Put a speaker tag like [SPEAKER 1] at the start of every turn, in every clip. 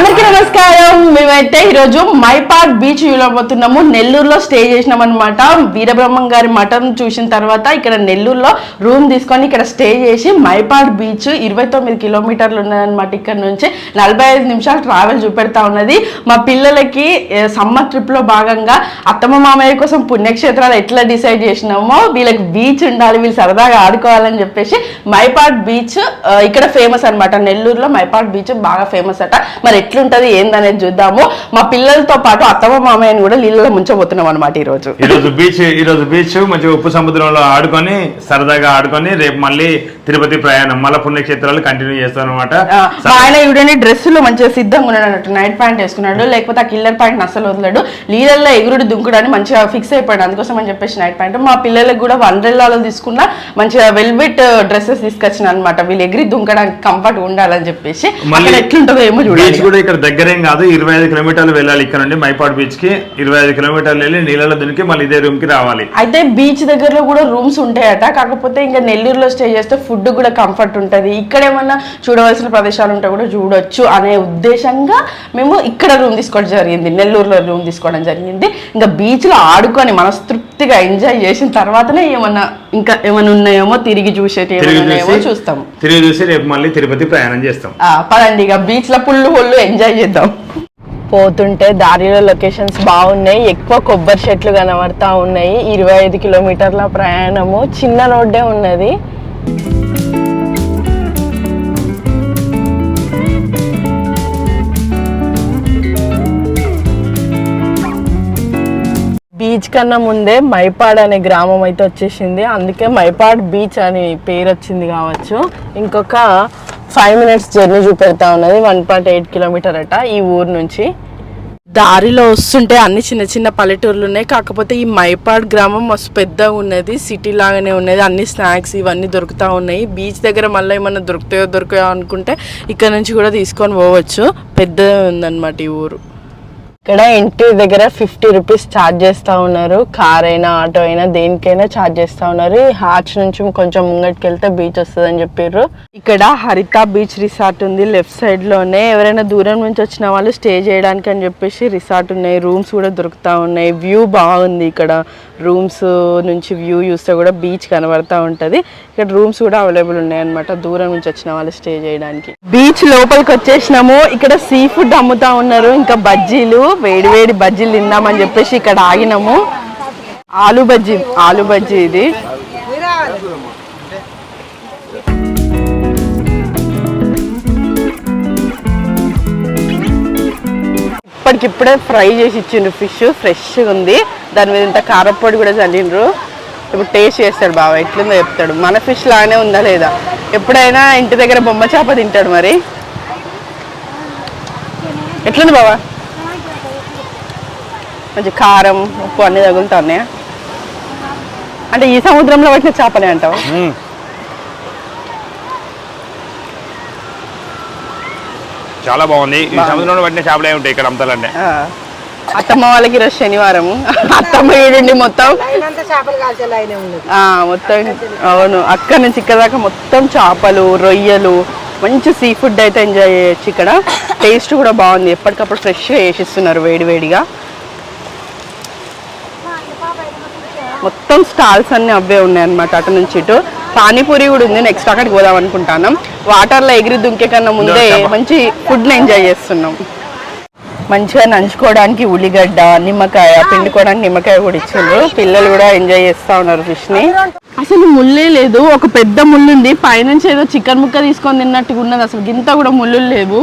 [SPEAKER 1] అందరికీ నమస్కారం. మేమైతే ఈరోజు మైపాడ్ బీచ్ వెళ్ళబోతున్నాము నెల్లూరులో స్టే చేసినాం అనమాట వీరబ్రహ్మం గారి మఠం చూసిన తర్వాత ఇక్కడ నెల్లూరులో రూమ్ తీసుకొని ఇక్కడ స్టే చేసి మైపాడ్ బీచ్ ఇరవై తొమ్మిది కిలోమీటర్లు ఉన్నదన్నమాట. ఇక్కడ నుంచి నలభై ఐదు నిమిషాలు ట్రావెల్ చూపెడతా ఉన్నది. మా పిల్లలకి సమ్మర్ ట్రిప్లో భాగంగా అత్తమ్మ మామయ్య కోసం పుణ్యక్షేత్రాలు ఎట్లా డిసైడ్ చేసినామో వీళ్ళకి బీచ్ ఉండాలి వీళ్ళు సరదాగా ఆడుకోవాలని చెప్పేసి మైపాడ్ బీచ్ ఇక్కడ ఫేమస్ అన్నమాట. నెల్లూరులో మైపాడ్ బీచ్ బాగా ఫేమస్ అట. మరి ఎట్లుంటది ఏందనేది చూద్దాము. మా పిల్లలతో పాటు అత్తమ్మ మామయ్యని కూడా నీళ్ళలో ముంచబోతున్నాం అనమాట ఈ రోజు
[SPEAKER 2] ఈ రోజు బీచ్ ఈ రోజు బీచ్ మంచిగా ఉప్పు సముద్రంలో ఆడుకొని సరదాగా ఆడుకొని రేపు మళ్ళీ తిరుపతి ప్రయాణం మళ్ళీ పుణ్యక్షేత్రాలు కంటిన్యూ చేస్తాం అనమాట
[SPEAKER 1] ఆయన చూడండి డ్రెస్సులు మంచిగా సిద్ధంగా ఉన్నాడు అన్నట్టు నైట్ ప్యాంట్ వేసుకున్నాడు లేకపోతే ఆ కిల్లర్ ప్యాంట్ అసలు వదలడు. నీళ్ళల్లో ఎగురుడు దుంకుడని మంచిగా ఫిక్స్ అయిపోయాడు. అందుకోసం అని చెప్పేసి నైట్ ప్యాంట్ మా పిల్లలకు కూడా వండ్రెల్లాలో తీసుకున్న మంచిగా వెల్వెట్ డ్రెస్సెస్ తీసుకొచ్చిన అనమాట వీళ్ళు ఎగిరి దుంకడానికి కంఫర్ట్ ఉండాలని చెప్పేసి. అక్కడ ఎట్లుంటుందో ఏమో చూడాలి.
[SPEAKER 2] కూడా ఇక్కడ దగ్గరేం కాదు. ఇరవై ఐదు కిలోమీటర్లు వెళ్ళాలి ఇక్కడ నుండి మైపాడు బీచ్కి. ఇరవై ఐదు కిలోమీటర్లు వెళ్ళి నీళ్ళలో దునికి మళ్ళీ ఇదే రూమ్కి రావాలి.
[SPEAKER 1] అయితే బీచ్ దగ్గరలో కూడా రూమ్స్ ఉంటాయట. కాకపోతే ఇంకా నెల్లూరులో స్టే చేస్తే ఫుడ్ కూడా కంఫర్ట్ ఉంటుంది. ఇక్కడ ఏమన్నా చూడవలసిన ప్రదేశాలు ఉంటే కూడా చూడొచ్చు అనే ఉద్దేశంగా మేము ఇక్కడ రూమ్ తీసుకోవడం జరిగింది. నెల్లూరులో రూమ్ తీసుకోవడం జరిగింది. ఇంకా బీచ్లో ఆడుకొని మనస్తృప్తిగా ఎంజాయ్ చేసిన తర్వాతనే ఏమన్నా ఇంకా ఏమైనా ఉన్నాయేమో తిరిగి చూసేటి ఏమైనా ఉన్నాయేమో చూస్తాము.
[SPEAKER 2] తిరిగి చూసి రేపు మళ్ళీ తిరుపతి ప్రయాణం చేస్తాం.
[SPEAKER 1] పదండి ఇక బీచ్లో పుల్లు పుల్లు ఎంజాయ్ చేద్దాం. పోతుంటే దారిలో లొకేషన్స్ బాగున్నాయి ఎక్కువ కొబ్బరి చెట్లు కనబడతా ఉన్నాయి. ఇరవై ఐదు కిలోమీటర్ల ప్రయాణము చిన్న రోడ్డే ఉన్నది. బీచ్ కన్నా ముందే మైపాడ్ అనే గ్రామం అయితే వచ్చేసింది. అందుకే మైపాడ్ బీచ్ అని పేరు వచ్చింది కావచ్చు. ఇంకొక ఫైవ్ మినిట్స్ జర్నీ చూపెడతా ఉన్నది. వన్ పాయింట్ ఎయిట్ కిలోమీటర్ అట ఈ ఊరు నుంచి. దారిలో వస్తుంటే అన్ని చిన్న చిన్న పల్లెటూర్లు ఉన్నాయి. కాకపోతే ఈ మైపాడ్ గ్రామం మస్తు పెద్దగా ఉన్నది. సిటీ లాగానే ఉన్నది. అన్ని స్నాక్స్ ఇవన్నీ దొరుకుతూ ఉన్నాయి. బీచ్ దగ్గర మళ్ళీ ఏమన్నా దొరుకుతాయో దొరుకుతాయో అనుకుంటే ఇక్కడ నుంచి కూడా తీసుకొని పోవచ్చు. పెద్దగా ఉందన్నమాట ఈ ఊరు. ఇక్కడ ఇంటి దగ్గర ఫిఫ్టీ రూపీస్ ఛార్జ్ చేస్తా ఉన్నారు. కార్ అయినా ఆటో అయినా దేనికైనా ఛార్జ్ చేస్తా ఉన్నారు. ఈ హార్చ్ నుంచి కొంచెం ముంగటికి వెళ్తే బీచ్ వస్తుంది అని చెప్పారు ఇక్కడ హరిత బీచ్ రిసార్ట్ ఉంది. లెఫ్ట్ సైడ్లోనే ఎవరైనా దూరం నుంచి వచ్చిన వాళ్ళు స్టే చేయడానికి అని చెప్పేసి రిసార్ట్ ఉన్నాయి. రూమ్స్ కూడా దొరుకుతా ఉన్నాయి. వ్యూ బాగుంది ఇక్కడ. రూమ్స్ నుంచి వ్యూ చూస్తే కూడా బీచ్ కనబడతా ఉంటది. ఇక్కడ రూమ్స్ కూడా అవైలబుల్ ఉన్నాయి అనమాట దూరం నుంచి వచ్చిన వాళ్ళు స్టే చేయడానికి. బీచ్ లోపలికి వచ్చేసినాము. ఇక్కడ సీ ఫుడ్ అమ్ముతా ఉన్నారు. ఇంకా బజ్జీలు వేడి వేడి బజ్జీలు తిందామని చెప్పేసి ఇక్కడ ఆగినాము. ఆలు బజ్జీ ఆలు బజ్జీ ఇది. ఇప్పటికిప్పుడే ఫ్రై చేసి ఇచ్చిండ్రు ఫిష్ ఫ్రెష్గా ఉంది. దాని మీద ఇంత కారప్పొడి కూడా చల్లిండ్రు. ఇప్పుడు టేస్ట్ చేస్తాడు బావ ఎట్లుందో చెప్తాడు. మన ఫిష్ లాగానే ఉందా లేదా? ఎప్పుడైనా ఇంటి దగ్గర బొమ్మ చేప తింటాడు మరి. ఎట్లుంది బావా? కొంచెం కారం ఉప్పు అన్ని తగులుతా ఉన్నాయా? అంటే ఈ సముద్రంలో పట్టిన చేపనే అంటావు?
[SPEAKER 2] చాలా బాగుంది. ఈ సముద్రంలో పట్టిన చేపలే ఉంటాయి ఇక్కడ అమ్ముతాలంటే.
[SPEAKER 1] అత్తమ్మ వాళ్ళకి ఈరోజు శనివారం అత్తమ్మ ఈడండి మొత్తం.
[SPEAKER 3] అంతా చేపలు కాల్చే లైనే ఉన్నది.
[SPEAKER 1] ఆ, మొత్తం అవును. అక్కడ నుంచి ఇక్కడ దాకా మొత్తం చేపలు రొయ్యలు మంచి సీ ఫుడ్ అయితే ఎంజాయ్ చేయొచ్చు ఇక్కడ. టేస్ట్ కూడా బాగుంది. ఎప్పటికప్పుడు ఫ్రెష్గా వేసిస్తున్నారు వేడివేడిగా మొత్తం స్టాల్స్ అన్ని అవే ఉన్నాయి అనమాట అటు నుంచి ఇటు. పానీపూరి కూడా ఉంది. నెక్స్ట్ అక్కడికి పోదాం అనుకుంటాను వాటర్లో ఎగిరి దుంకే కన్నా ముందే మంచి ఫుడ్ని ఎంజాయ్ చేస్తున్నాం. మంచిగా నంచుకోవడానికి ఉల్లిగడ్డ నిమ్మకాయ పిండుకోవడానికి నిమ్మకాయ కూడా ఇచ్చిండ్రు. పిల్లలు కూడా ఎంజాయ్ చేస్తా ఉన్నారు ఫిష్ని అసలు ముళ్ళే లేదు. ఒక పెద్ద ముళ్ళు ఉంది పైనుంచి ఏదో చికెన్ ముక్క తీసుకొని తిన్నట్టుగా ఉన్నది. అసలు గింత కూడా ముళ్ళు లేవు.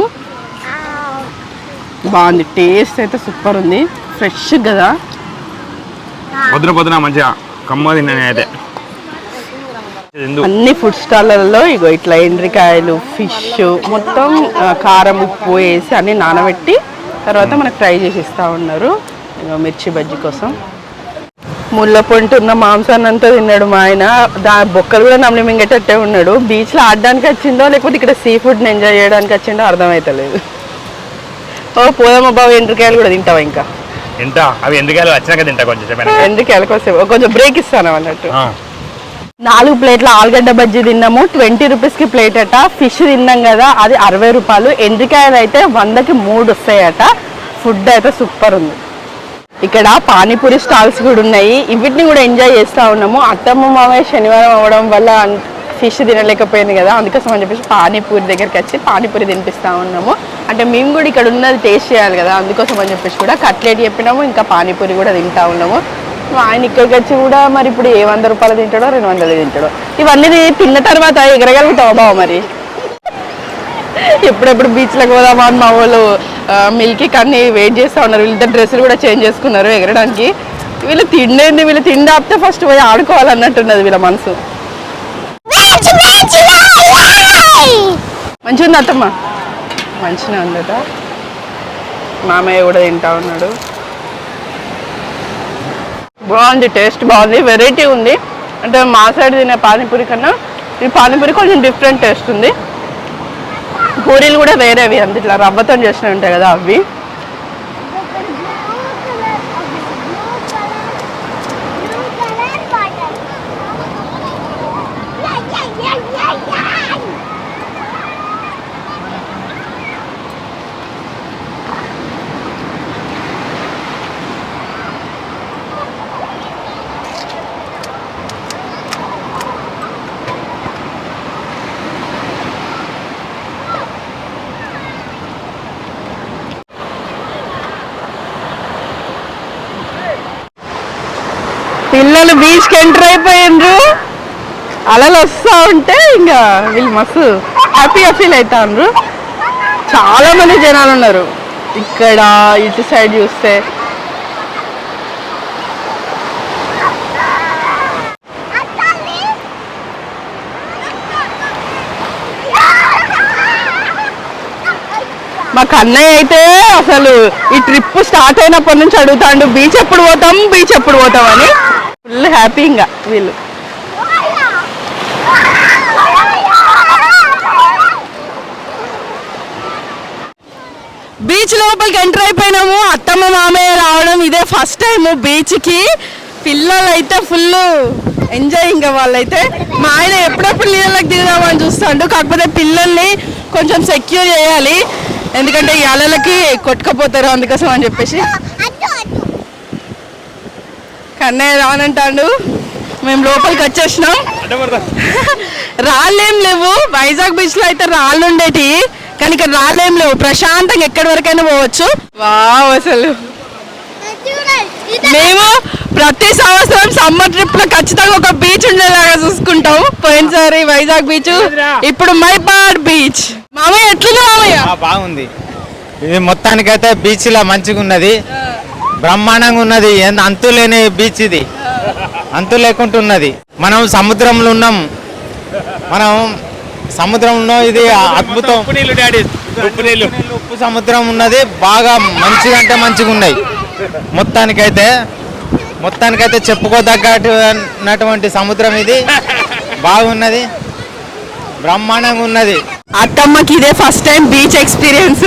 [SPEAKER 1] బాగుంది. టేస్ట్ అయితే సూపర్ ఉంది. ఫ్రెష్ కదా.
[SPEAKER 2] పొద్దున పొద్దున మంచిగా కమ్మ తిన్నాను అయితే. ఎందు?
[SPEAKER 1] అన్ని ఫుడ్ స్టాల్లలో ఇగో ఇట్లా ఎండ్రికాయలు ఫిష్ మొత్తం కారం ఉప్పు వేసి అన్ని నానబెట్టి తర్వాత మనకు ఫ్రై చేసి ఇస్తా ఉన్నారు. మిర్చి బజ్జీ కోసం. ముళ్ళ పొంటి ఉన్న మాంసాన్ని అంతా తిన్నాడు మా ఆయన. దా బొక్కలు కూడా నమ్మి మింగేటట్టే ఉన్నాడు. బీచ్లో ఆడడానికి వచ్చిందో లేకపోతే ఇక్కడ సీ ఫుడ్ని ఎంజాయ్ చేయడానికి వచ్చిందో అర్థమవుతలేదు ఓ పోదమ్మ బాబు ఎండ్రికాయలు కూడా తింటావా ఇంకా?
[SPEAKER 2] ఎంత అవి ఎందుకు వచ్చినాక తింటా కొంచెం
[SPEAKER 1] ఎండ్రికాయల కోసం కొంచెం బ్రేక్ ఇస్తాను అన్నట్టు. నాలుగు ప్లేట్ల ఆలుగడ్డ బజ్జీ తిన్నాము. ట్వంటీ రూపీస్కి ప్లేట్ అట. ఫిష్ తిన్నాం కదా అది అరవై రూపాయలు. ఎండ్రికాయలు అయితే వందకి మూడు వస్తాయట. ఫుడ్ అయితే సూపర్ ఉంది. ఇక్కడ పానీపూరి స్టాల్స్ కూడా ఉన్నాయి. వీటిని కూడా ఎంజాయ్ చేస్తూ ఉన్నాము. అత్తమ్మ మామయ్య శనివారం అవ్వడం వల్ల ఫిష్ తినలేకపోయింది కదా అందుకోసం అని చెప్పేసి పానీపూరి దగ్గరికి వచ్చి పానీపూరి తినిపిస్తూ ఉన్నాము. అంటే మేము కూడా ఇక్కడ ఉన్నది టేస్ట్ చేయాలి కదా అందుకోసం అని చెప్పేసి కూడా కట్లెట్ చెప్పినాము. ఇంకా పానీపూరి కూడా తింటా ఉన్నాము. ఆయన ఇక్కడికి వచ్చి కూడా మరి ఇప్పుడు ఏ వంద రూపాయలు తింటాడో రెండు వందలు తింటాడో. ఇవన్నీ తిన్న తర్వాత ఎగరగలుగుతావా బావ మరి? ఎప్పుడెప్పుడు బీచ్లకు పోదామా అని మా వాళ్ళు మిల్కీ కన్నీ వెయిట్ చేస్తూ ఉన్నారు. వీళ్ళిద్దరు డ్రెస్సులు కూడా చేంజ్ చేసుకున్నారు ఎగరడానికి. వీళ్ళు తిండేంది వీళ్ళు తిండి ఆపితే ఫస్ట్ పోయి ఆడుకోవాలన్నట్టున్నది వీళ్ళ మనసు. మంచిగా ఉంది అత్తమ్మ. మంచిగా ఉందట. మామయ్య కూడా తింటా ఉన్నాడు. బాగుంది టేస్ట్ బాగుంది వెరైటీ ఉంది. అంటే మా సైడ్ తినే పానీపూరి కన్నా ఈ పానీపూరి కొంచెం డిఫరెంట్ టేస్ట్ ఉంది. పూరీలు కూడా వేరేవి అంత ఇట్లా రవ్వతో చేసినవి ఉంటాయి కదా అవి. పిల్లలు బీచ్కి ఎంటర్ అయిపోయిండ్రు అలలు వస్తూ ఉంటే ఇంకా వీళ్ళు మస్తు హ్యాపీగా ఫీల్ అవుతాండ్రు చాలా మంది జనాలు ఉన్నారు. ఇక్కడ ఇటు సైడ్ చూస్తే. మా కన్నయ్య అయితే అసలు ఈ ట్రిప్ స్టార్ట్ అయినప్పటి నుంచి అడుగుతాండు బీచ్ ఎప్పుడు పోతాం? బీచ్ ఎప్పుడు పోతాం? అని. ఫుల్ హ్యాపీగా వీళ్ళు. బీచ్ లోపలికి ఎంటర్ అయిపోయినాము. అత్తమ్మ మామయ్య రావడం ఇదే ఫస్ట్ టైం బీచ్కి పిల్లలు అయితే ఫుల్ ఎంజాయ్ ఇంకా వాళ్ళైతే. మా ఆయన ఎప్పుడెప్పుడు నీళ్ళకి దిగుదామని చూస్తాడు. కాకపోతే పిల్లల్ని కొంచెం సెక్యూర్ చేయాలి. ఎందుకంటే ఈ అలలకి కొట్టుకపోతారు అందుకోసం అని చెప్పేసి. కన్నయ్య రానంటాడు. మేము లోపలికి వచ్చేసినాం. రాళ్ళేం లేవు. వైజాగ్ బీచ్లో అయితే రాళ్ళు ఉండేటి. కానీ ఇక్కడ రాళ్ళేం లేవు. ప్రశాంతంగా ఎక్కడి వరకైనా పోవచ్చు. వావ్ అసలు. మేము ప్రతి సంవత్సరం సమ్మర్ ట్రిప్లో ఖచ్చితంగా ఒక బీచ్ ఉండేలాగా చూసుకుంటాం. పోయినసారి వైజాగ్ బీచ్ ఇప్పుడు మైపాడ్ బీచ్ మామయ్య ఎట్లుంది మామయ్య?
[SPEAKER 4] బాగుంది. ఇది మొత్తానికైతే బీచ్ లా మంచిగా ఉన్నది బ్రహ్మాండంగా ఉన్నది. ఎంత అంతు లేని బీచ్ ఇది. అంతు లేకుండా ఉన్నది. మనం సముద్రంలో ఉన్నాం. మనం సముద్రంలో ఇది అద్భుతం.
[SPEAKER 2] ఉప్పు
[SPEAKER 4] సముద్రం ఉన్నది. బాగా మంచిగా అంటే మంచిగా ఉన్నాయి. మొత్తానికైతే మొత్తానికైతే చెప్పుకోదగ్గటువంటి సముద్రం ఇది. బాగున్నది. బ్రహ్మాండంగా ఉన్నది.
[SPEAKER 1] అత్తమ్మకి ఇదే ఫస్ట్ టైం బీచ్ ఎక్స్పీరియన్స్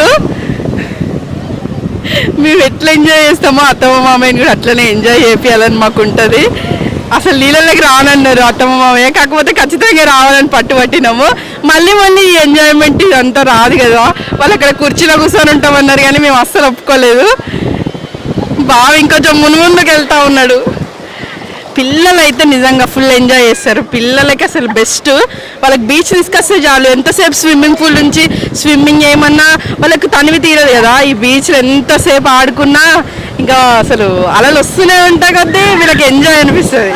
[SPEAKER 1] మేము ఎట్లా ఎంజాయ్ చేస్తామో అత్తమ్మ మామయ్యని కూడా అట్లనే ఎంజాయ్ చేయాలని మాకు ఉంటుంది అసలు నీళ్ళలోకి రానన్నారు అత్తమ్మ మామయ్య. కాకపోతే ఖచ్చితంగా రావాలని పట్టుబట్టినాము మళ్ళీ మళ్ళీ ఈ ఎంజాయ్మెంట్ ఇదంతా రాదు కదా. వాళ్ళు అక్కడ కుర్చీలో కూర్చొని ఉంటామన్నారు కానీ మేము అస్సలు ఒప్పుకోలేదు. బాగా ఇంకొంచెం మున్ముందుకు వెళ్తా ఉన్నాడు. పిల్లలు అయితే నిజంగా ఫుల్ ఎంజాయ్ చేస్తారు. పిల్లలకి అసలు బెస్ట్ వాళ్ళకి బీచ్ తీసుకొస్తే చాలు. ఎంతసేపు స్విమ్మింగ్ పూల్ నుంచి స్విమ్మింగ్ ఏమన్నా వాళ్ళకి తనివి తీరదు కదా. ఈ బీచ్లో ఎంతసేపు ఆడుకున్నా ఇంకా అసలు అలలు వస్తూనే ఉంటాయి కదా వీళ్ళకి ఎంజాయ్ అనిపిస్తుంది.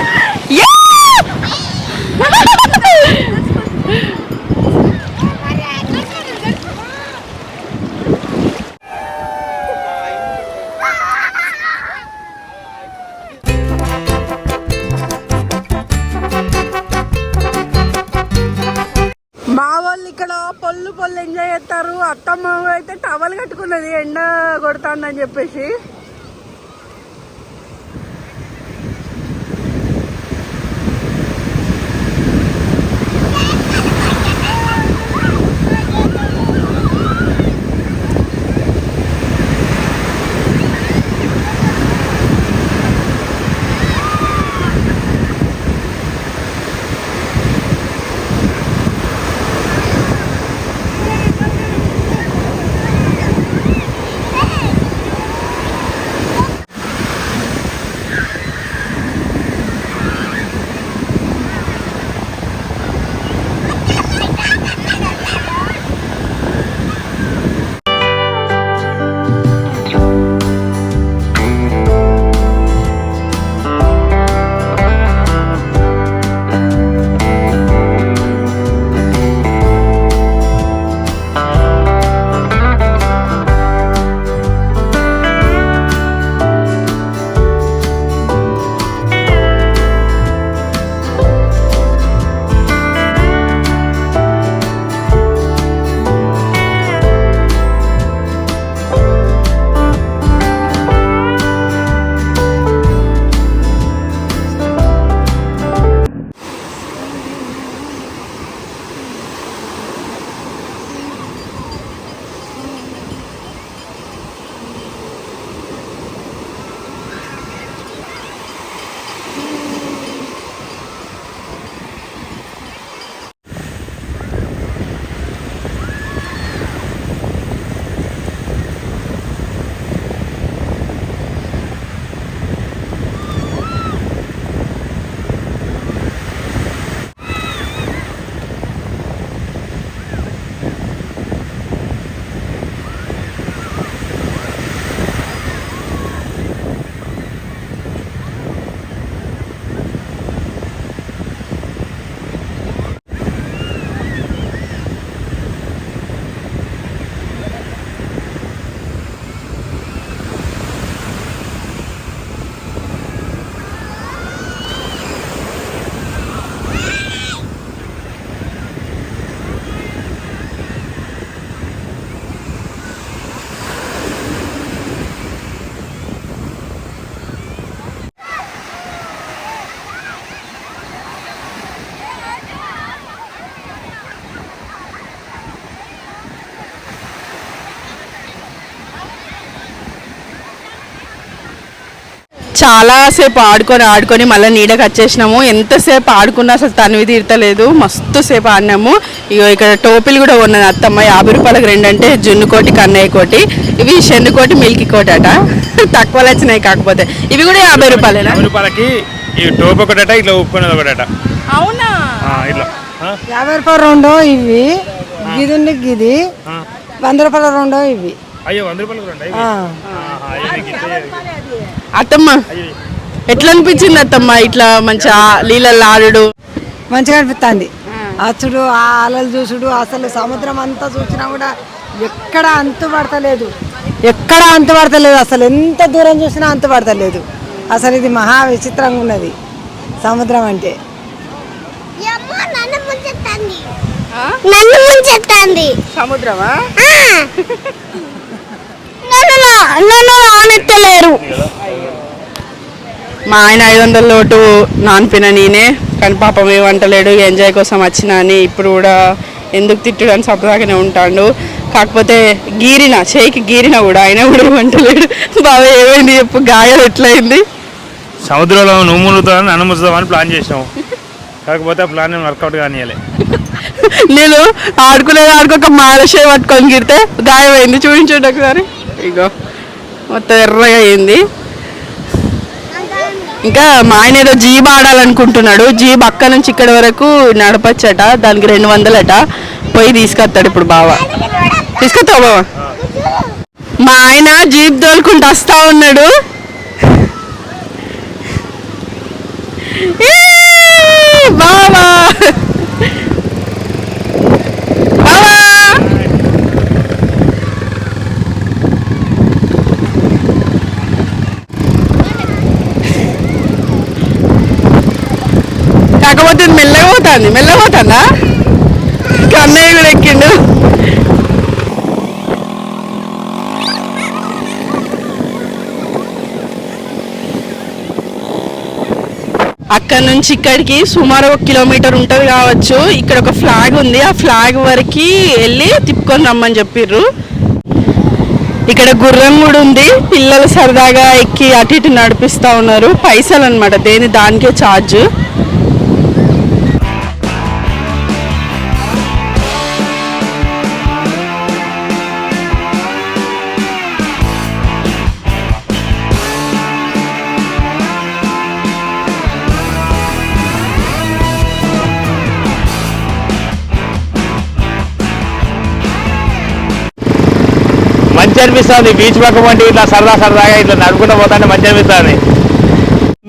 [SPEAKER 1] అంటారు అత్తమ్మ అయితే టవల్ కట్టుకున్నది. ఎండ కొడుతుందని చెప్పేసి. చాలా సేపు ఆడుకొని ఆడుకొని మళ్ళీ నీడకి వచ్చేసినాము ఎంతసేపు ఆడుకున్నా అసలు తనివి తీరతలేదు. మస్తు సేపు ఆడినాము. ఇగో ఇక్కడ టోపీలు కూడా ఉన్నది అత్తమ్మ. యాభై రూపాయలకు రెండు అంటే జున్ను కోటి కన్నయ్య కోటి. ఇవి షెన్ను కోటి మిల్కీ కోటి అట. తక్కువలో వచ్చినాయి కాకపోతే. ఇవి కూడా యాభై రూపాయలేనా?
[SPEAKER 2] యాభై రూపాయలకి ఈ టోప్ ఒకటట ఇట్లా ఒకటట.
[SPEAKER 1] అవునా?
[SPEAKER 2] ఇట్లా?
[SPEAKER 3] యాభై రూపాయలు రెండో ఇవి. గిది ఉంది గిది. వంద రూపాయల రెండో ఇవి.
[SPEAKER 2] అయ్యో వంద రూపాయలకు రెండు
[SPEAKER 3] ఆ.
[SPEAKER 1] అత్తమ్మ ఎట్లా అనిపించింది అత్తమ్మ ఇట్లా మంచిగా నీళ్ళల్లో ఆడుడు?
[SPEAKER 3] మంచిగా అనిపిస్తుంది అచ్చుడు ఆ అలలు చూసుడు అసలు సముద్రం అంతా చూసినా కూడా ఎక్కడ అంతు పడతలేదు ఎక్కడ అంతు పడతలేదు అసలు ఎంత దూరం చూసినా అంతు పడతలేదు అసలు ఇది మహా విచిత్రంగా ఉన్నది సముద్రం అంటే.
[SPEAKER 1] సముద్రమా?
[SPEAKER 5] నన్ను ఆనెత్తలేరు
[SPEAKER 1] మా ఆయన ఐదు వందల లోటు నాన్పిన నేనే కానీ పాపం ఏ వంటలేడు ఎంజాయ్ కోసం వచ్చినా అని ఇప్పుడు కూడా ఎందుకు తిట్టుడు అని సపదాగానే ఉంటాడు. కాకపోతే గీరిన చేయికి గీరిన కూడా ఆయన కూడా వంటలేడు బాగా ఏమైంది చెప్పు గాయాలు ఎట్లయింది?
[SPEAKER 2] సముద్రంలో నన్ను ముసుదామని ప్లాన్ చేసినావు కాకపోతే ఆ ప్లాన్ వర్కౌట్ కానియాలి.
[SPEAKER 1] నేను ఆడుకునేది ఆడుకోక మాలషే పట్టుకొని గిరితే గాయమైంది. చూపించండి ఒకసారి. ఇగో. మొత్తం ఎర్రగా అయింది. ఇంకా మా ఆయన ఏదో జీబ్ ఆడాలనుకుంటున్నాడు. జీబ్ అక్క నుంచి ఇక్కడ వరకు నడపచ్చట దానికి రెండు వందలట. పోయి తీసుకొస్తాడు ఇప్పుడు బావ. తీసుకొస్తావు బావ? మా ఆయన జీప్ తోలుకుంటూ వస్తా ఉన్నాడు ఈ, బావా బావా కాకపోతే ఇది మెల్లగా పోతుంది మెల్లగా పోతుందా కన్నయ్య కూడా ఎక్కిండు. అక్కడ నుంచి ఇక్కడికి సుమారు ఒక కిలోమీటర్ ఉంటుంది కావచ్చు. ఇక్కడ ఒక ఫ్లాగ్ ఉంది. ఆ ఫ్లాగ్ వరకు వెళ్ళి తిప్పుకొని రమ్మని చెప్పిర్రు. ఇక్కడ గుర్రం కూడా ఉంది. పిల్లలు సరదాగా ఎక్కి అటు ఇటు నడిపిస్తా ఉన్నారు. పైసలు అనమాట దేని దానికే ఛార్జ్
[SPEAKER 2] మంచి అనిపిస్తుంది. బీచ్ పక్క వంటి ఇట్లా సరదా సరదాగా ఇట్లా నడుపుకుంటూ పోతాంటే మంచి అనిపిస్తుంది.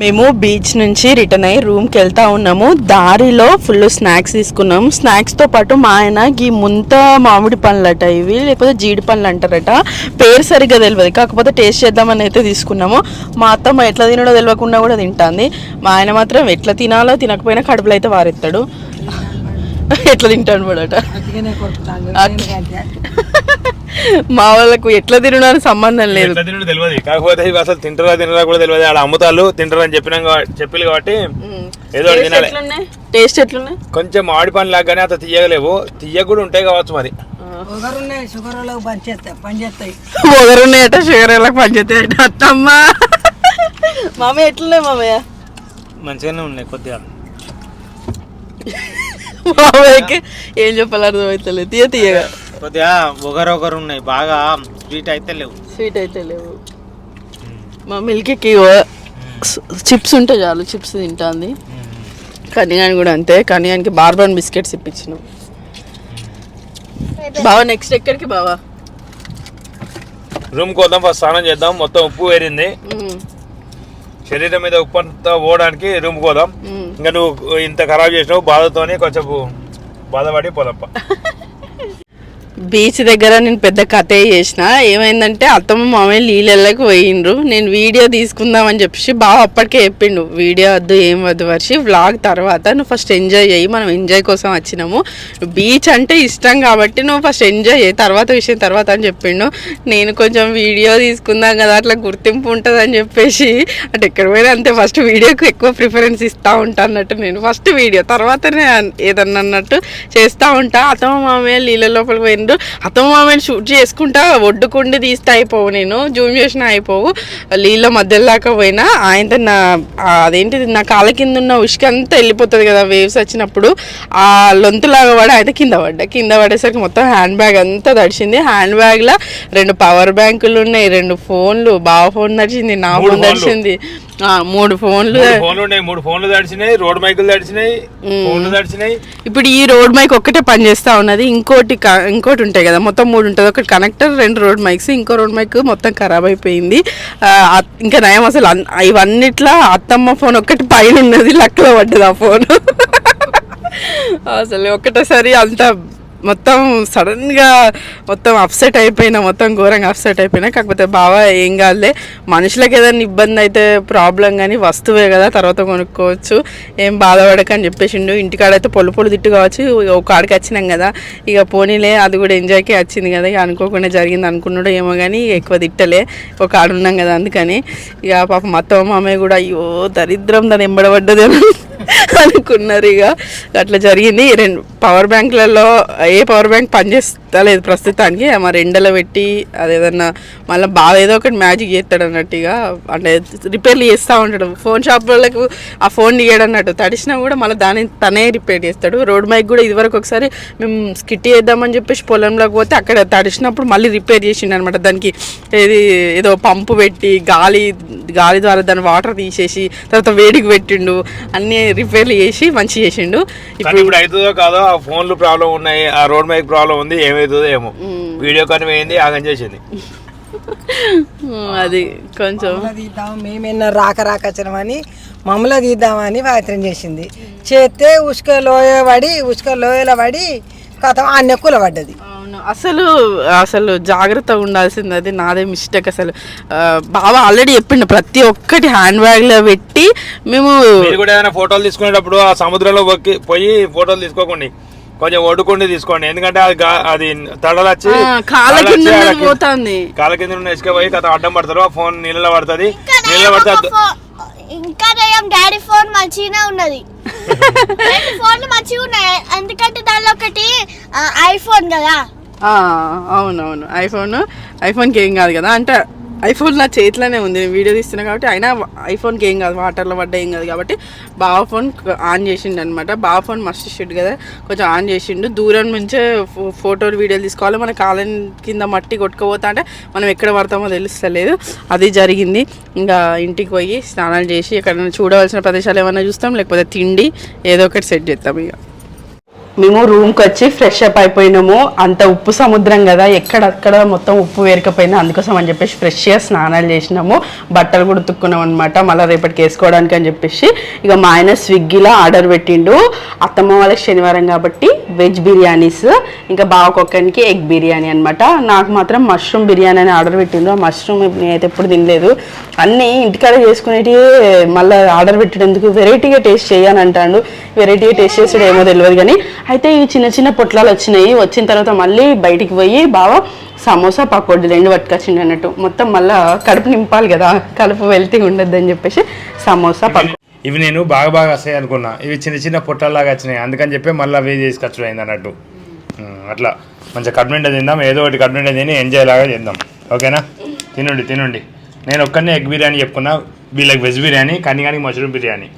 [SPEAKER 1] మేము బీచ్ నుంచి రిటర్న్ అయ్యి రూమ్కి వెళ్తా ఉన్నాము. దారిలో ఫుల్ స్నాక్స్ తీసుకున్నాము స్నాక్స్తో పాటు మా ఆయన ఈ ముంత మామిడి పండ్లట ఇవి లేకపోతే జీడి పండ్లు అంటారట. పేరు సరిగ్గా తెలియదు కాకపోతే టేస్ట్ చేద్దామని అయితే తీసుకున్నాము. మా అత్తమ్మ ఎట్లా తినడో తెలియకుండా కూడా తింటాంది. మా ఆయన మాత్రం ఎట్లా తినాలో తినకపోయినా కడుపులో అయితే వారెత్తాడు. ఎట్లా తింటాడు కూడా మా వాళ్ళకు ఎట్లా తినడం అని సంబంధం లేదు.
[SPEAKER 2] ఎట్లా తినడు తెలియదు. కాకపోతే ఇవి అసలు తింటారా తినరా కూడా తెలియదు. ఆడ అమ్ముతాలు తింటారు అని చెప్పినాం కాబట్టి చెప్పిల్లు కాబట్టి ఏదో ఒకటి తినాలి.
[SPEAKER 1] టేస్ట్ ఎట్లున్నాయి?
[SPEAKER 2] కొంచెం మామిడి పని లాగానే అంత తీయగలేవు. తీయ కూడా ఉంటాయి కావచ్చు మరి.
[SPEAKER 3] షుగర్ ఉన్నాయి షుగర్ వాళ్ళకి పని చేస్తాయి పని చేస్తాయి.
[SPEAKER 1] పొగరున్నాయట షుగర్ ఎలా పనిచేస్తాయి అత్తమ్మ. మామయ్య ఎట్లున్నాయి మామయ్య?
[SPEAKER 4] మంచిగానే ఉన్నాయి కొద్దిగా.
[SPEAKER 1] మామయ్యకి ఏం చెప్పాలి అర్థమవుతలేదు తీయ తీయగా.
[SPEAKER 4] కొద్దిగా ఒకరొకరు ఉన్నాయి బాగా స్వీట్ అయితే లేవు.
[SPEAKER 1] స్వీట్ అయితే లేవు. మా మిల్కీకి చిప్స్ ఉంటే చాలు చిప్స్ తింటాంది. కన్యాన్ కూడా అంతే కన్యాన్కి బార్బన్ బిస్కెట్స్ ఇప్పించినాం. బావా నెక్స్ట్ ఎక్కడికి బావా?
[SPEAKER 2] రూమ్ కోద్దాం ఫస్ట్ స్నానం చేద్దాం. మొత్తం ఉప్పు వేరింది. శరీరం మీద ఉప్పు అంతా పోవడానికి రూమ్ కోదాం ఇంకా నువ్వు ఇంత ఖరాబ్ చేసినావు బాధతోనే కొంచెం బాధపడి పోదప్ప
[SPEAKER 1] బీచ్ దగ్గర నేను పెద్ద కథే చేసిన. ఏమైందంటే అత్తమ్మ మామయ్య నీళ్ళకి పోయిండ్రు. నేను వీడియో తీసుకుందాం అని చెప్పేసి బాగా అప్పటికే చెప్పిండు. వీడియో వద్దు ఏం వద్దు వర్షి వ్లాగ్ తర్వాత నువ్వు ఫస్ట్ ఎంజాయ్ చేయి మనం ఎంజాయ్ కోసం వచ్చినాము. బీచ్ అంటే ఇష్టం కాబట్టి నువ్వు ఫస్ట్ ఎంజాయ్ చేయి తర్వాత విషయం తర్వాత అని చెప్పిండు. నేను కొంచెం వీడియో తీసుకుందాం కదా అట్లా గుర్తింపు ఉంటుంది అని చెప్పేసి అంటే ఎక్కడ పోయినా అంతే ఫస్ట్ వీడియోకి ఎక్కువ ప్రిఫరెన్స్ ఇస్తూ ఉంటా అన్నట్టు నేను ఫస్ట్ వీడియో తర్వాతనే ఏదన్నా అన్నట్టు చేస్తూ ఉంటా. అత్తమ్మ మామయ్య నీళ్ళ లోపలికి పోయిన చేసిండు అత్తమ్మ మామని షూట్ చేసుకుంటా ఒడ్డుకుండి తీస్తే అయిపోవు నేను. జూమ్ చేసినా అయిపోవు. నీళ్ళ మధ్యలో దాకా పోయినా ఆయనతో నా అదేంటిది నా కాళ్ళ కింద ఉన్న ఉష్క అంతా వెళ్ళిపోతుంది కదా వేవ్స్ వచ్చినప్పుడు. ఆ లొంతులాగా పడి అయితే కింద పడ్డా. కింద పడేసరికి మొత్తం హ్యాండ్ బ్యాగ్ అంతా తడిచింది. హ్యాండ్ బ్యాగ్లో రెండు పవర్ బ్యాంకులు ఉన్నాయి రెండు ఫోన్లు బావ ఫోన్ తడిచింది నా ఫోన్. తడిచింది. ఆ, మూడు ఫోన్లు.
[SPEAKER 2] ఫోన్లు ఉన్నాయి. మూడు ఫోన్లు తడిచినాయి రోడ్ మైకులు తడిచినాయి ఫోన్లు తడిచినాయి
[SPEAKER 1] ఇప్పుడు ఈ రోడ్ మైక్ ఒక్కటే పనిచేస్తా ఉన్నది. ఇంకోటి ఇంకోటి ఉంటాయి కదా. మొత్తం మూడు ఉంటుంది. ఒకటి కనెక్టర్ రెండు రోడ్ మైక్స్. ఇంకో రోడ్ మైక్ మొత్తం ఖరాబ్ అయిపోయింది. ఇంకా నయం అసలు ఇవన్నిట్లా అత్తమ్మ ఫోన్ ఒక్కటి పైన ఉన్నది. లక్కలో పడ్డది ఆ ఫోన్. అసలు ఒక్కటేసారి అంత మొత్తం సడన్గా మొత్తం అప్సెట్ అయిపోయినా మొత్తం ఘోరంగా అప్సెట్ అయిపోయినా కాకపోతే బాగా ఏం కాదులే. మనుషులకు ఏదైనా ఇబ్బంది అయితే ప్రాబ్లం కానీ వస్తువే కదా తర్వాత కొనుక్కోవచ్చు. ఏం బాధపడకని చెప్పేసిండు. ఇంటికాడైతే పొలు పొలు తిట్టు కావచ్చు. ఒక ఆడికి వచ్చినాం కదా. ఇక పోనీలే అది కూడా ఎంజాయ్కి వచ్చింది కదా. ఇక అనుకోకుండా జరిగింది అనుకున్నాడు ఏమో కానీ ఎక్కువ తిట్టలే. ఒక ఆడున్నాం కదా అందుకని. ఇక పాప మొత్తం మామయ్య కూడా అయ్యో దరిద్రం దాన్ని ఎంబడబడ్డదేమో. అనుకున్నారు ఇక. అట్లా జరిగింది. రెండు పవర్ బ్యాంక్లలో ఏ పవర్ బ్యాంక్ పనిచేస్తలేదు ప్రస్తుతానికి మరి ఎండలో పెట్టి అదేదన్నా మళ్ళీ బాగా ఏదో ఒకటి మ్యాజిక్ చేస్తాడు అన్నట్టు ఇక అంటే రిపేర్లు చేస్తూ ఉంటాడు. ఫోన్ షాప్ వాళ్ళకు ఆ ఫోన్ అన్నట్టు. తడిసినా కూడా మళ్ళీ దాన్ని తనే రిపేర్ చేస్తాడు. రోడ్ మైక్ కూడా ఇదివరకు ఒకసారి మేము స్కిట్ చేద్దామని చెప్పేసి పొలంలోకి పోతే అక్కడ తడిసినప్పుడు మళ్ళీ రిపేర్ చేసిండు అనమాట దానికి ఏది ఏదో పంపు పెట్టి గాలి గాలి ద్వారా దాని వాటర్ తీసేసి తర్వాత వేడికి పెట్టిండు. అన్ని రిపేర్లు చేసి మంచి చేసిండు.
[SPEAKER 2] కానీ ఇప్పుడు అవుతుందో కాదో ఆ ఫోన్లు ప్రాబ్లం ఉన్నాయి ఆ రోడ్ మైక్ ప్రాబ్లం ఉంది ఏమవుతుందో ఏమో వీడియో కానీ పోయింది ఆగం చేసింది.
[SPEAKER 1] అది కొంచెం.
[SPEAKER 3] తీద్దాం మేమేనా రాక రాక వచ్చినామని మమ్మల్ని తీద్దామని ప్రయత్నం చేసింది. చేస్తే ఉసుక లోయ పడి ఉసుక లోయలో పడి కథ ఆ నెక్కుల పడ్డది.
[SPEAKER 1] అవును అసలు అసలు జాగ్రత్తగా ఉండాల్సింది అది. నాదే మిస్టేక్ అసలు. బావ ఆల్రెడీ చెప్పిండు ప్రతి ఒక్కటి హ్యాండ్ బ్యాగ్లో పెట్టి మేము
[SPEAKER 2] మీరు కూడా ఏదైనా ఫోటోలు తీసుకునేటప్పుడు ఆ సముద్రంలో పోయి ఫోటోలు తీసుకోకండి. కొంచెం ఒడ్డుకుండి తీసుకోండి. ఎందుకంటే అది అది తడలు వచ్చి
[SPEAKER 1] ఆ, కాళ్ళ కింద పోతుంది.
[SPEAKER 2] కాళ్ళ కింద ఉన్న ఇసుక పోయి కథ అడ్డం పడతారు. ఆ ఫోన్ నీళ్ళలో పడుతుంది. నీళ్ళలో పడితే అద్దు-
[SPEAKER 5] ఇంకా నయం డాడీ ఫోన్ మంచిగానే ఉన్నది. ఫోన్లు మంచిగా ఉన్నాయి. ఎందుకంటే దానిలో ఒకటి ఐఫోన్ కదా.
[SPEAKER 1] ఆ, అవునవును. ఐఫోన్ ఐఫోన్కి ఏం కాదు కదా. అంటే ఐఫోన్ నా చేతిలోనే ఉంది. నేను వీడియో తీస్తున్నా కాబట్టి అయినా ఐఫోన్కి ఏం కాదు వాటర్లో పడ్డ ఏం కాదు కాబట్టి బావ ఫోన్ ఆన్ చేసిండు అనమాట బావ ఫోన్ మస్ట్ షెడ్ కదా కొంచెం ఆన్ చేసిండు. దూరం నుంచే ఫోటోలు వీడియోలు తీసుకోవాలి. మన కాలం కింద మట్టి కొట్టుకుపోతా అంటే మనం ఎక్కడ పడతామో తెలుస్తలేదు. అది జరిగింది. ఇంకా ఇంటికి పోయి స్నానాలు చేసి ఎక్కడైనా చూడవలసిన ప్రదేశాలు ఏమైనా చూస్తాం లేకపోతే తిండి ఏదో ఒకటి సెట్ చేస్తాం ఇక. మేము రూమ్కి వచ్చి ఫ్రెష్ అప్ అయిపోయినాము. అంత ఉప్పు సముద్రం కదా ఎక్కడక్కడ మొత్తం ఉప్పు వేరకపోయినా అందుకోసం అని చెప్పేసి ఫ్రెష్గా స్నానాలు చేసినాము. బట్టలు కూడా ఉతుక్కున్నాం అనమాట మళ్ళీ రేపటికి వేసుకోవడానికి అని చెప్పేసి. ఇక మా ఆయన స్విగ్గీలో ఆర్డర్ పెట్టిండు. అత్తమ్మ వాళ్ళకి శనివారం కాబట్టి వెజ్ బిర్యానీస్ ఇంకా బావకొక్కనికి ఎగ్ బిర్యానీ అనమాట నాకు మాత్రం మష్రూమ్ బిర్యానీ అని ఆర్డర్ పెట్టిండు. ఆ మష్రూమ్ నేనైతే ఎప్పుడు తినలేదు. అన్నీ ఇంటికాడ చేసుకునేటివి మళ్ళీ ఆర్డర్ పెట్టేందుకు వెరైటీగా టేస్ట్ చేయని అంటాడు వెరైటీగా టేస్ట్ చేసాడు ఏమో తెలియదు కానీ అయితే ఈ చిన్న చిన్న పొట్లాలు వచ్చినాయి. వచ్చిన తర్వాత మళ్ళీ బయటికి పోయి బాగా సమోసా పకోడీ రెండు పట్టుకొచ్చిండు అన్నట్టు. మొత్తం మళ్ళీ కడుపు నింపాలి కదా కడుపు వెళ్తే ఉండద్దు అని చెప్పేసి సమోసా పకోడీ
[SPEAKER 2] ఇవి నేను బాగా బాగా వస్తాయి అనుకున్నా. ఇవి చిన్న చిన్న పుట్టల్లాగా వచ్చినాయి. అందుకని చెప్పి మళ్ళీ అవి తీసుకొచ్చడం అయింది అన్నట్టు. అట్లా. మంచిగా కడుపునిండా తిందాం. ఏదో ఒకటి కడుపునిండా తిని ఎంజాయ్ లాగా చేద్దాం. ఓకేనా? తినండి తినండి. నేను ఒక్కనే ఎగ్ బిర్యానీ చెప్పుకున్నా. వీళ్ళకి వెజ్ బిర్యానీ కానీ కానీ మష్రూమ్ బిర్యానీ.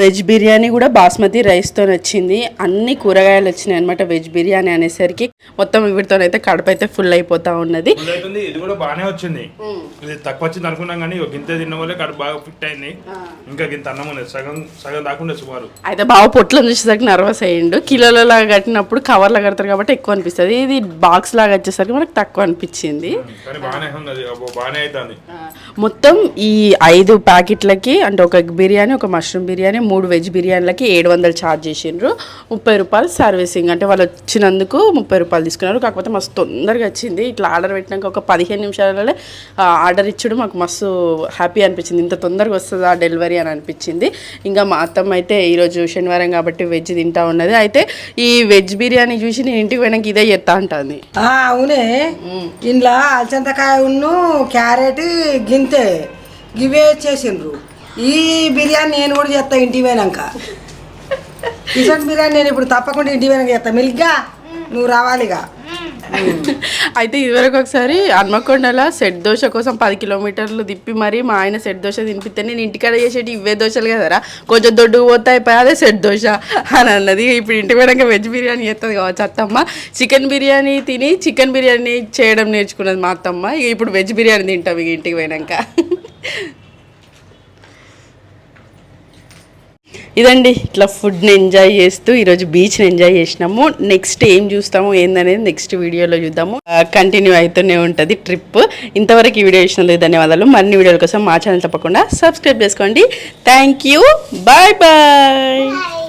[SPEAKER 1] వెజ్ బిర్యానీ కూడా బాస్మతి రైస్తో వచ్చింది అన్ని కూరగాయలు వచ్చినాయి అనమాట వెజ్ బిర్యానీ అనేసరికి. మొత్తం వీటితో అయితే కడుపు అయితే ఫుల్ అయిపోతా ఉన్నది.
[SPEAKER 2] ఇది కూడా బాగానే వచ్చింది. ఇది తక్కువ వచ్చింది అనుకున్నాం కానీ గింత తిన్న వల్లే కడుపు బాగా ఫిట్ అయింది. ఇంకా గింత అన్నం ఉన్నది. సగం సగం దాకుండా సుమారు
[SPEAKER 1] అయితే బావ పొట్లను చూసేసరికి నర్వస్ అయ్యిండు. కిలోల లాగా కట్టినప్పుడు కవర్లో కడతారు కాబట్టి ఎక్కువ అనిపిస్తుంది. ఇది బాక్స్ లాగా వచ్చేసరికి మనకు తక్కువ అనిపించింది.
[SPEAKER 2] బాగానే అవుతుంది
[SPEAKER 1] మొత్తం ఈ ఐదు ప్యాకెట్లకి అంటే ఒక బిర్యానీ ఒక మష్రూమ్ బిర్యానీ మూడు వెజ్ బిర్యానీలకి ఏడు వందలు ఛార్జ్ చేసిండ్రు. ముప్పై రూపాయలు సర్వీసింగ్ అంటే వాళ్ళు వచ్చినందుకు ముప్పై రూపాయలు తీసుకున్నారు. కాకపోతే మస్తు తొందరగా వచ్చింది. ఇట్లా ఆర్డర్ పెట్టినాక ఒక పదిహేను నిమిషాలలో ఆర్డర్ ఇచ్చడం మాకు మస్తు హ్యాపీ అనిపించింది. ఇంత తొందరగా వస్తుందా డెలివరీ అని అనిపించింది. ఇంకా మా అత్తమ్మ అయితే ఈరోజు శనివారం కాబట్టి వెజ్ తింటా ఉన్నది. అయితే ఈ వెజ్ బిర్యానీ చూసి నేను ఇంటికి పోయినాక ఇదే చేస్తా అంటుంది.
[SPEAKER 3] ఆ, అవునే. ఇంట్లో అలచంతకాయ ఉన్ను క్యారెట్ గింతే. గివే చేసిండ్రు. ఈ బిర్యానీ నేను కూడా చేస్తా ఇంటికి పోయినాక. ఇసొంటి బిర్యానీ నేను ఇప్పుడు తప్పకుండా ఇంటికి పోయినాక చేస్తా. మిల్గా నువ్వు రావాలిగా.
[SPEAKER 1] అయితే ఇదివరకు ఒకసారి హన్మకొండలో సెట్ దోశ కోసం పది కిలోమీటర్లు తిప్పి మరి మా ఆయన సెట్ దోశ తినిపిస్తే నేను ఇంటికాడ చేసేటి ఇవే దోశలు కదరా. కొంచెం దొడ్డు పోతాయి అదే సెట్ దోశ అని అన్నది. ఇప్పుడు ఇంటి పోయాక వెజ్ బిర్యానీ చేస్తుంది కావచ్చు అత్తమ్మ. చికెన్ బిర్యానీ తిని చికెన్ బిర్యానీ చేయడం నేర్చుకున్నది మా అత్తమ్మ. ఇక ఇప్పుడు వెజ్ బిర్యానీ తింటాం ఇక ఇంటికి పోయినాక. ఇదండి ఇట్లా ఫుడ్ని ఎంజాయ్ చేస్తూ ఈరోజు బీచ్ని ఎంజాయ్ చేసినాము. నెక్స్ట్ ఏం చూస్తాము ఏందనేది నెక్స్ట్ వీడియోలో చూద్దాము. కంటిన్యూ అవుతూనే ఉంటుంది ట్రిప్ ఇంతవరకు ఈ వీడియో చూసినందుకు ధన్యవాదాలు. మరిన్ని వీడియోల కోసం మా ఛానల్ తప్పకుండా సబ్స్క్రైబ్ చేసుకోండి. Thank you bye bye